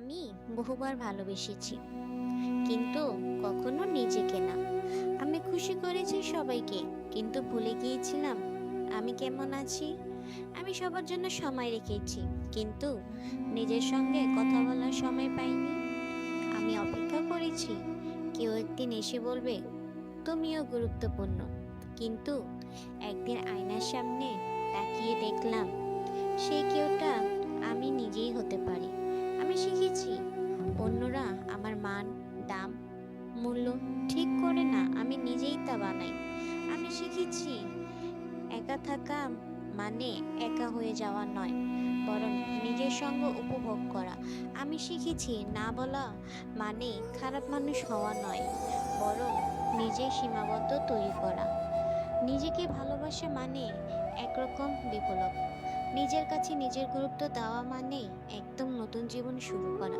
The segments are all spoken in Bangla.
আমি বহুবার ভালোবেসেছি। কিন্তু কখনো নিজেকে না। আমি খুশি করেছি সবাইকে, কিন্তু ভুলে গিয়েছিলাম আমি কেমন আছি। আমি সবার জন্য সময় রেখেছি, কিন্তু নিজের সঙ্গে কথা বলার সময় পাইনি। আমি অপেক্ষা করেছি, কেউ একদিন এসে বলবে, তুমিও গুরুত্বপূর্ণ। কিন্তু একদিন আয়নার সামনে তাকিয়ে দেখলাম সেই কেউটা আমি নিজেই হতে পারি। শিখেছি। অন্যরা আমার মান, দাম, মূল্য ঠিক করে না, আমি নিজেই তা বানাই। আমি শিখেছি, একা থাকা মানে একা হয়ে যাওয়া নয়, বরং নিজের সঙ্গ উপভোগ করা। আমি শিখেছি, না বলা মানে খারাপ মানুষ হওয়া নয়, বরং নিজের সীমাবদ্ধ তৈরি করা। নিজেকে ভালোবাসা মানে একরকম বিপ্লব। নিজের কাছে নিজের গুরুত্ব দেওয়া মানে একদম নতুন জীবন শুরু করা।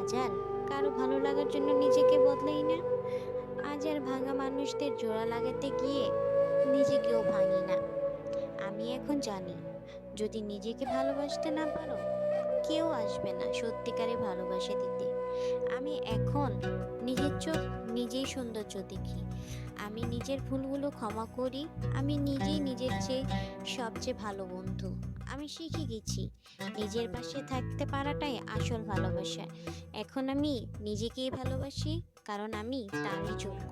আজ আর কারও ভালো লাগার জন্য নিজেকে বদলাই না। আজ আর ভাঙা মানুষদের জোড়া লাগাতে গিয়ে নিজেকেও ভাঙি না। আমি এখন জানি, যদি নিজেকে ভালোবাসতে না পারো, কেউ আসবে না সত্যিকারে ভালোবাসা দিতে। আমি এখন নিজের চোখ নিজেই সৌন্দর্য দেখি। আমি নিজের ভুলগুলো ক্ষমা করি, আমি নিজেই নিজের চেয়ে সবচেয়ে ভালো বন্ধু। আমি শিখে গেছি, নিজের পাশে থাকতে পারাটাই আসল ভালোবাসা। এখন আমি নিজেকেই ভালোবাসি, কারণ আমি তারই যোগ্য।